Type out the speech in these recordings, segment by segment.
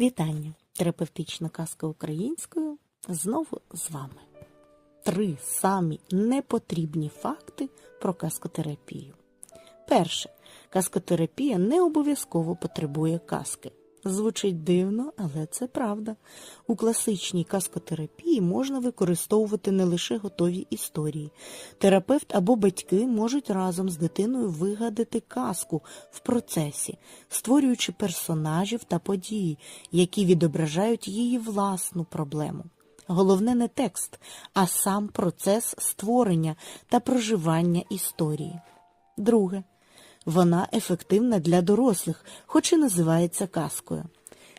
Вітання! Терапевтична казка українською знову з вами. Три самі непотрібні факти про казкотерапію. Перше. Казкотерапія не обов'язково потребує казки. Звучить дивно, але це правда. У класичній казкотерапії можна використовувати не лише готові історії. Терапевт або батьки можуть разом з дитиною вигадати казку в процесі, створюючи персонажів та події, які відображають її власну проблему. Головне не текст, а сам процес створення та проживання історії. Друге. Вона ефективна для дорослих, хоч і називається казкою.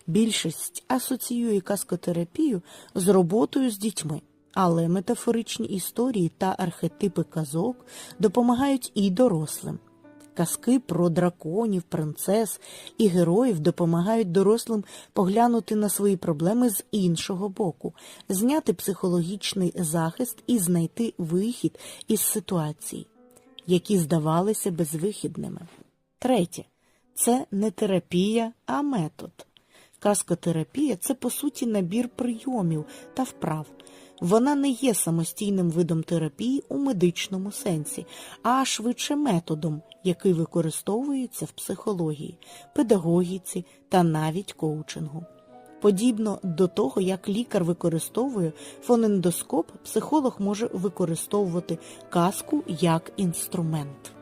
Більшість асоціює казкотерапію з роботою з дітьми, але метафоричні історії та архетипи казок допомагають і дорослим. Казки про драконів, принцес і героїв допомагають дорослим поглянути на свої проблеми з іншого боку, зняти психологічний захист і знайти вихід із ситуації які здавалися безвихідними. Третє це не терапія, а метод. Казкотерапія це по суті набір прийомів та вправ. Вона не є самостійним видом терапії у медичному сенсі, а швидше методом, який використовується в психології, педагогіці та навіть коучингу. Подібно до того, як лікар використовує фонендоскоп, психолог може використовувати казку як інструмент.